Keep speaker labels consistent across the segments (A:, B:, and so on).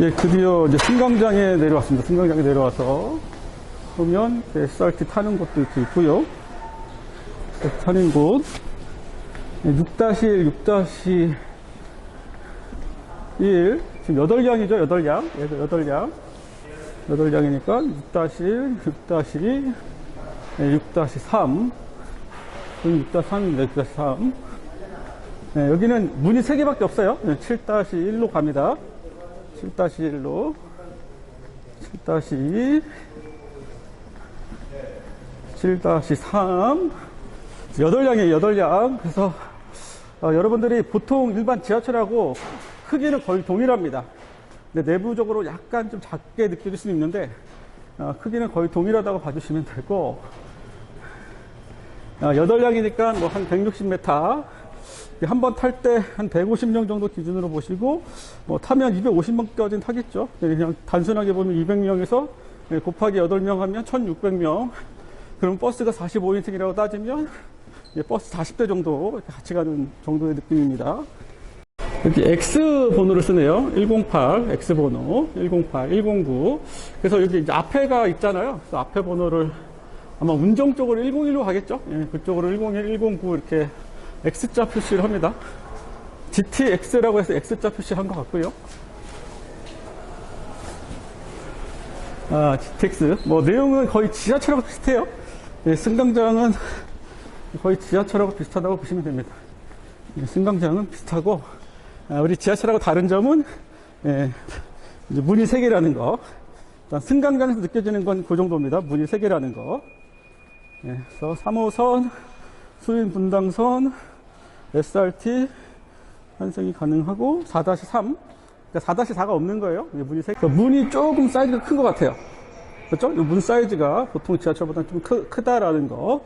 A: 예, 드디어 이제 승강장에 내려왔습니다. 승강장에 내려와서 보면 SRT 타는 곳도 이렇게 있고요. 타는 곳 6-1, 6-1 지금 8량이죠, 8량. 그래서 8량. 8량이니까 6-1, 6-2, 6-3. 6-3입니다, 6-3. 네, 여기는 문이 3개밖에 없어요. 7-1로 갑니다. 7-1로 7-2 7-3 8량이에요 8량 그래서 어, 여러분들이 보통 일반 지하철하고 크기는 거의 동일합니다 근데 내부적으로 약간 좀 작게 느껴질 수는 있는데 어, 크기는 거의 동일하다고 봐주시면 되고 어, 8량이니까 뭐 한 160m 한 번 탈 때 한 150명 정도 기준으로 보시고 뭐 타면 250명까지는 타겠죠. 그냥 단순하게 보면 200명에서 곱하기 8명 하면 1600명. 그럼 버스가 45인승이라고 따지면 예, 버스 40대 정도 같이 가는 정도의 느낌입니다. 여기 X 번호를 쓰네요. 108 X 번호 108 109. 그래서 여기 이제 앞에가 있잖아요. 앞에 번호를 아마 운정 쪽으로 101로 가겠죠. 예, 그쪽으로 101, 109 이렇게 X자 표시를 합니다. GTX라고 해서 X자 표시한 것 같고요. 아, GTX. 뭐, 내용은 거의 지하철하고 비슷해요. 예, 승강장은 거의 지하철하고 비슷하다고 보시면 됩니다. 예, 승강장은 비슷하고, 아, 우리 지하철하고 다른 점은, 예, 문이 3개라는 거. 일단 승강장에서 느껴지는 건 그 정도입니다. 문이 3개라는 거. 예, 그래서 3호선, 수인 분당선, SRT 환승이 가능하고 4-3 그러니까 4-4가 없는 거예요. 문이 세 개. 그러니까 문이 조금 사이즈가 큰 것 같아요. 그렇죠? 이문 사이즈가 보통 지하철보다 좀 크, 크다라는 거.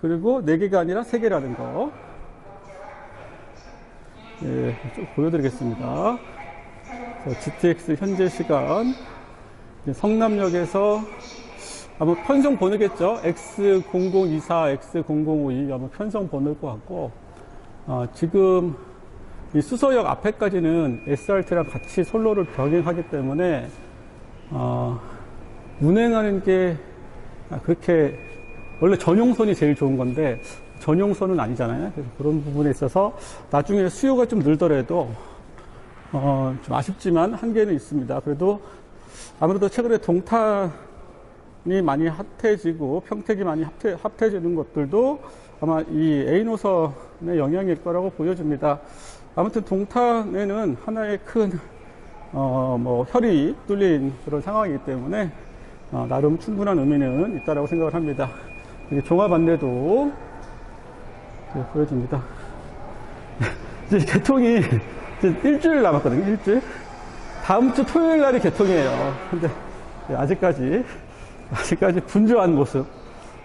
A: 그리고 4개가 아니라 3개라는 거. 예, 좀 보여드리겠습니다. 자, GTX 현재 시간 성남역에서 아마 편성 번호겠죠. X0024, X0052 아마 편성 번호일 것 같고 어, 지금 이 수서역 앞에까지는 SRT랑 같이 선로를 병행하기 때문에 어, 운행하는 게 그렇게 원래 전용선이 제일 좋은 건데 전용선은 아니잖아요. 그래서 그런 부분에 있어서 나중에 수요가 좀 늘더라도 어, 좀 아쉽지만 한계는 있습니다. 그래도 아무래도 최근에 동탄이 많이 핫해지고 평택이 많이 핫해, 핫해지는 것들도 아마 이 A 노선의 영향일 거라고 보여집니다. 아무튼 동탄에는 하나의 큰, 어, 뭐, 혈이 뚫린 그런 상황이기 때문에, 어, 나름 충분한 의미는 있다라고 생각을 합니다. 종합 안내도 네, 보여줍니다. 이제 개통이 이제 일주일 남았거든요, 일주일. 다음 주 토요일 날이 개통이에요. 근데 아직까지, 아직까지 분주한 모습.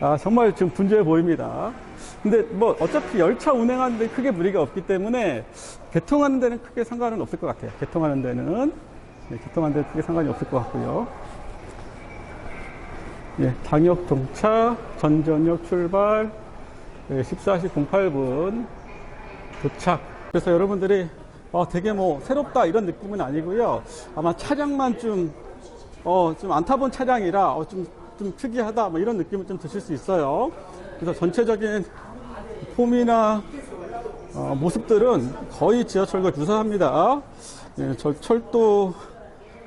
A: 아, 정말 지금 분주해 보입니다. 근데 뭐 어차피 열차 운행하는 데 크게 무리가 없기 때문에 개통하는 데는 크게 상관은 없을 것 같아요. 개통하는 데는 네, 개통하는 데는 크게 상관이 없을 것 같고요. 예, 당역 동차, 전전역 출발, 예, 14시 08분 도착. 그래서 여러분들이 어, 되게 뭐 새롭다 이런 느낌은 아니고요. 아마 차량만 좀, 어, 좀 안 타본 차량이라 어, 좀, 좀 특이하다 뭐 이런 느낌을 좀 드실 수 있어요. 그래서 전체적인 폼이나 어, 모습들은 거의 지하철과 유사합니다. 예, 절- 철도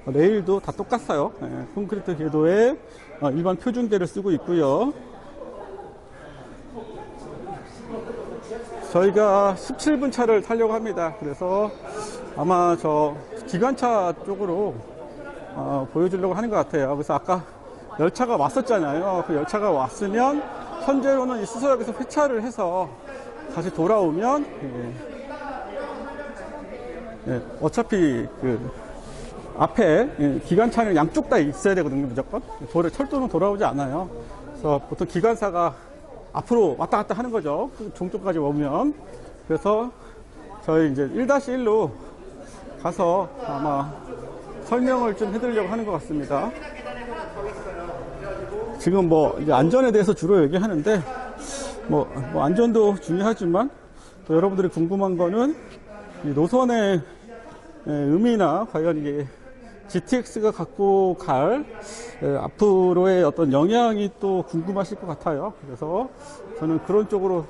A: 레일도 다 똑같아요. 예, 콘크리트 궤도에 어, 일반 표준계를 쓰고 있고요. 저희가 17분 차를 타려고 합니다. 그래서 아마 저 기관차 쪽으로 어, 보여주려고 하는 것 같아요. 그래서 아까 열차가 왔었잖아요. 그 열차가 왔으면 현재로는 이 수서역에서 회차를 해서 다시 돌아오면 예, 예, 어차피 그 앞에 예, 기관차는 양쪽 다 있어야 되거든요, 무조건. 돌- 철도는 돌아오지 않아요. 그래서 보통 기관사가 앞으로 왔다 갔다 하는 거죠. 그 종쪽까지 오면. 그래서 저희 이제 1-1로 가서 아마 설명을 좀 해드리려고 하는 것 같습니다. 지금 뭐 이제 안전에 대해서 주로 얘기하는데 뭐, 뭐 안전도 중요하지만 또 여러분들이 궁금한 거는 이 노선의 예, 의미나 과연 이게 GTX가 갖고 갈 예, 앞으로의 어떤 영향이 또 궁금하실 것 같아요. 그래서 저는 그런 쪽으로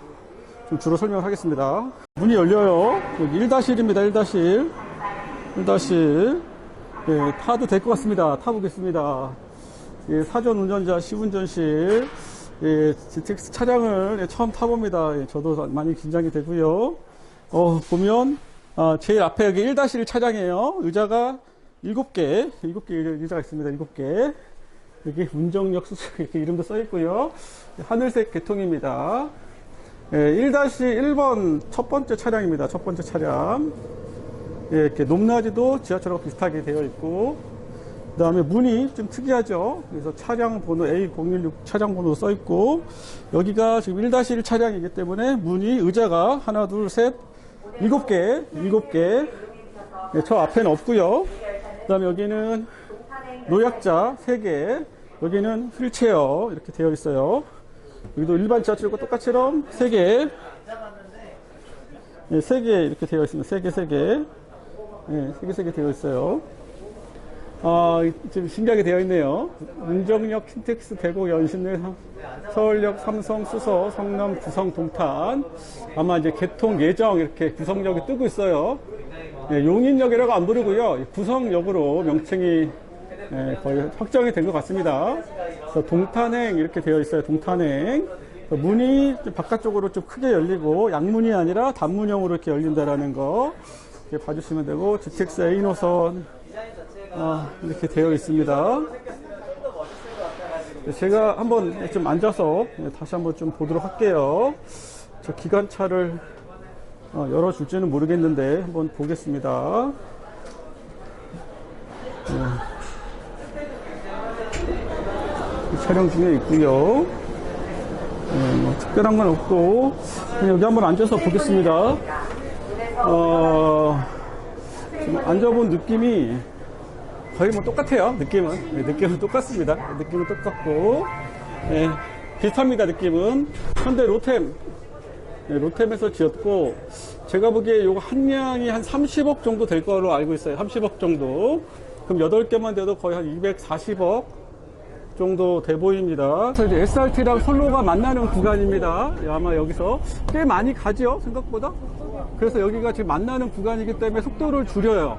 A: 좀 주로 설명하겠습니다. 문이 열려요. 여기 1-1입니다. 1-1. 1-1. 예, 타도 될 것 같습니다. 타보겠습니다. 예, 사전 운전자 시운전실 예, GTX 차량을 예, 처음 타봅니다. 예, 저도 많이 긴장이 되고요. 어, 보면 아, 제일 앞에 여기 1-1 차량이에요. 의자가 7개, 7개 의자가 있습니다. 7개. 여기 운정역 수술 이렇게 이름도 써 있고요. 하늘색 계통입니다. 예, 1-1번 첫 번째 차량입니다. 첫 번째 차량. 예, 이렇게 높낮이도 지하철하고 비슷하게 되어 있고, 그 다음에 문이 좀 특이하죠. 그래서 차량 번호 A016 차량 번호 써 있고, 여기가 지금 1-1 차량이기 때문에 문이 의자가 하나, 둘, 셋, 일곱 개, 일곱 개. 예, 저 앞에는 없고요. 그 다음에 여기는 노약자 세 개, 여기는 휠체어 이렇게 되어 있어요. 여기도 일반 지하철과 똑같이럼 세 개, 예, 세개 이렇게 되어 있습니다. 세 개, 세 개. 예, 세 개, 세개 되어 있어요. 아, 좀 신기하게 되어 있네요. 운정역, 킨텍스, 대구, 연신내, 서울역, 삼성, 수서, 성남, 구성, 동탄. 아마 이제 개통 예정 이렇게 구성역이 뜨고 있어요. 예, 용인역이라고 안 부르고요. 구성역으로 명칭이 예, 거의 확정이 된 것 같습니다. 그래서 동탄행 이렇게 되어 있어요. 동탄행. 문이 좀 바깥쪽으로 좀 크게 열리고 양문이 아니라 단문형으로 이렇게 열린다라는 거 이렇게 봐주시면 되고 GTX A 노선 아, 이렇게 되어 있습니다. 제가 한번 좀 앉아서 다시 한번 좀 보도록 할게요. 저 기관차를 어, 열어줄지는 모르겠는데 한번 보겠습니다. 네. 이 촬영 중에 있고요. 네, 뭐 특별한 건 없고 여기 한번 앉아서 보겠습니다. 어, 앉아본 느낌이 거의 뭐 똑같아요. 느낌은 네, 느낌은 똑같습니다. 느낌은 똑같고 네, 비슷합니다. 느낌은 현대 로템 네, 로템에서 지었고 제가 보기에 요거 한량이 한 30억 정도 될 거로 알고 있어요. 30억 정도. 그럼 8개만 돼도 거의 한 240억 정도 돼 보입니다. 이제 SRT랑 솔로가 만나는 구간입니다. 예, 아마 여기서 꽤 많이 가죠, 생각보다. 그래서 여기가 지금 만나는 구간이기 때문에 속도를 줄여요.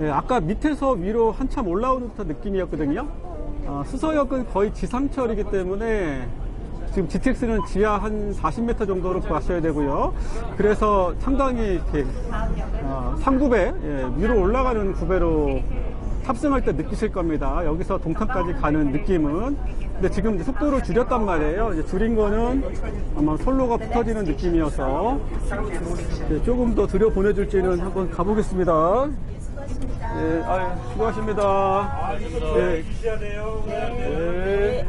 A: 예, 아까 밑에서 위로 한참 올라오는 듯한 느낌이었거든요. 아, 수서역은 거의 지상철이기 때문에 지금 GTX는 지하 한 40m 정도로 가셔야 되고요. 그래서 상당히 이렇게 아, 상구배 예, 위로 올라가는 구배로 탑승할 때 느끼실 겁니다. 여기서 동탄까지 가는 느낌은. 근데 지금 속도를 줄였단 말이에요. 줄인 거는 아마 솔로가 붙어지는 느낌이어서 예, 조금 더 들여 보내줄지는 한번 가보겠습니다. 예, 아, 수고하십니다.
B: 돼요.
A: 예.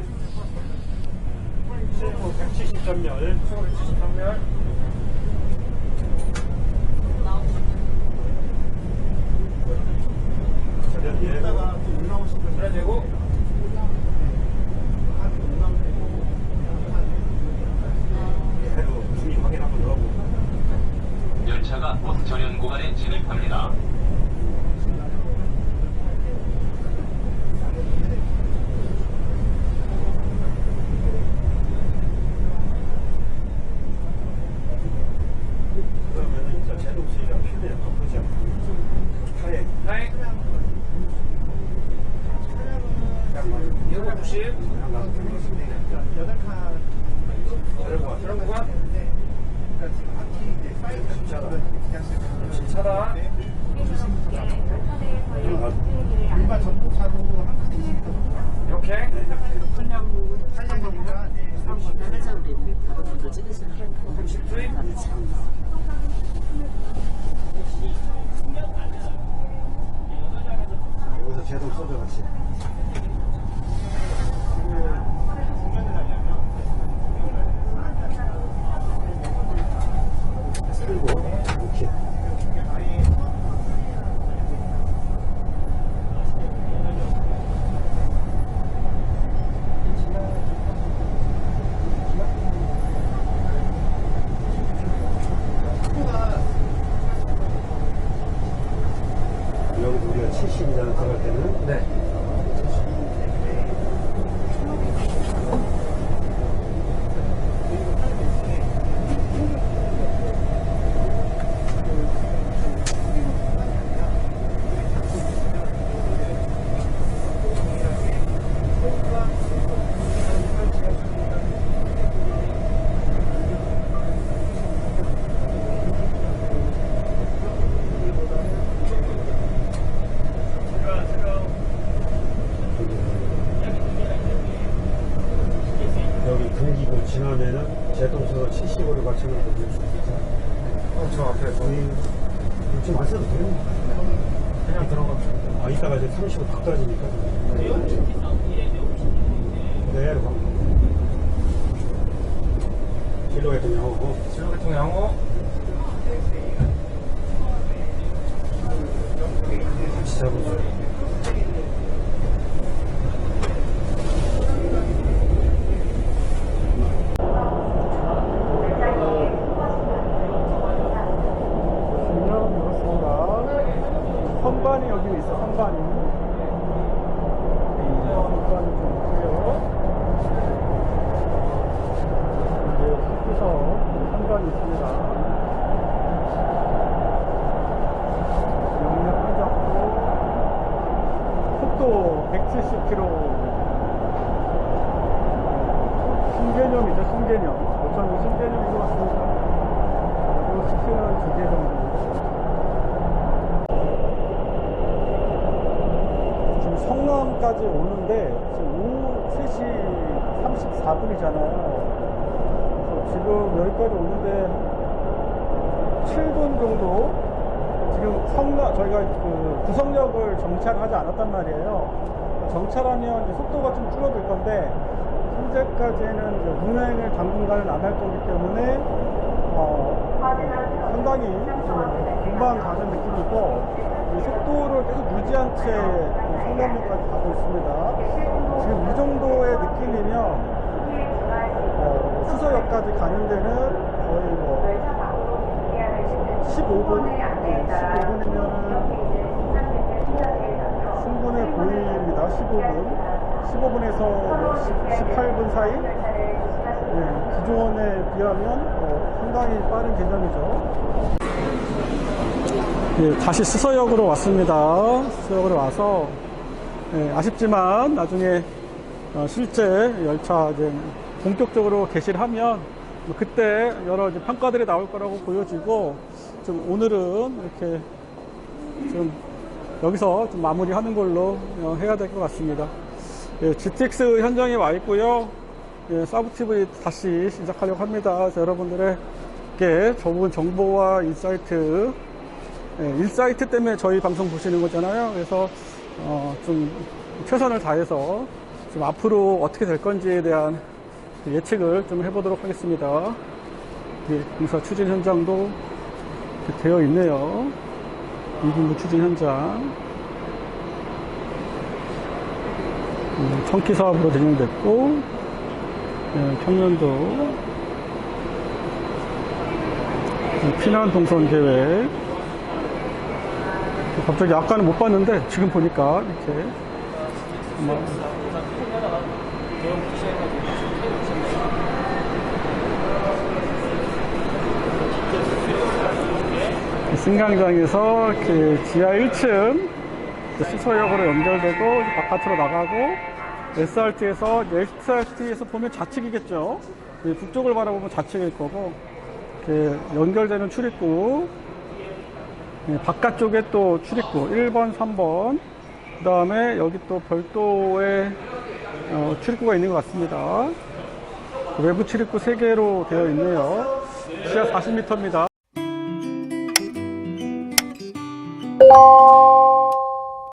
B: 170점멸. 170점멸. 이따가 또 올라오실 분 해야 되고. 60. 들고 들고 가. 차다.
C: 우리가 72장
D: 들어갈 때는
B: 네.
D: 거의 지금 안 써도 돼요.
B: 그냥 들어가면.
D: 아, 이따가 이제 30으로 딱 떨어지니까. 네. 진로 같은 경우.
B: 진로 같은 양호.
D: 같이 잡으세요.
A: 분명 그렇습니다. 선반이 여기 있어, 선반이. 네, 선반이 좀 있고요. 이제 흑구석 선반이 있습니다. 영역 한잡고 속도 170km. 신개념이죠, 신개념. 5천 신개념인 것 같습니다. 그리고 스피는 두 개 정도. 지금 성남까지 오는데 지금 오후 3시 34분이잖아요. 그래서 지금 여기까지 오는데 7분 정도 지금 성남 저희가 그 구성역을 정차하지 않았단 말이에요. 정차하면 이제 속도가 좀 줄어들 건데 현재까지는 이제 운행을 당분간은 안 할 거기 때문에 어, 상당히 좀 금방 가는 느낌이고 계속 유지한 채 성남역까지 가고 있습니다. 지금 이 정도의 느낌이면 어, 수서역까지 가는 데는 거의 뭐 15분? 15분이면 충분해 보입니다. 15분. 15분에서 뭐 18분 사이? 네, 기존에 비하면 어, 상당히 빠른 개념이죠. 예, 다시 수서역으로 왔습니다. 수서역으로 와서 예, 아쉽지만 나중에 어, 실제 열차 이제 본격적으로 개시를 하면 뭐 그때 여러 이제 평가들이 나올 거라고 보여지고 좀 오늘은 이렇게 좀 여기서 좀 마무리하는 걸로 어, 해야 될 것 같습니다. 예, GTX 현장에 와 있고요. 예, 사브TV 다시 시작하려고 합니다. 그래서 여러분들에게 좋은 정보와 인사이트, 예, 인사이트 때문에 저희 방송 보시는 거잖아요. 그래서 어, 좀 최선을 다해서 좀 앞으로 어떻게 될 건지에 대한 예측을 좀 해보도록 하겠습니다. 예, 공사 추진 현장도 되어 있네요. 이군부 추진 현장. 음, 청키 사업으로 진행됐고, 예, 평년도, 예, 피난 동선 계획. 갑자기 아까는 못 봤는데, 지금 보니까, 이렇게. 뭐, 승강장에서 이렇게 지하 1층 수서역으로 연결되고 바깥으로 나가고 SRT에서 SRT에서 보면 좌측이겠죠. 이 북쪽을 바라보면 좌측일 거고 이렇게 연결되는 출입구 예, 바깥쪽에 또 출입구 1번, 3번 그 다음에 여기 또 별도의 어, 출입구가 있는 것 같습니다. 외부 출입구 3개로 되어 있네요. 지하 40m입니다.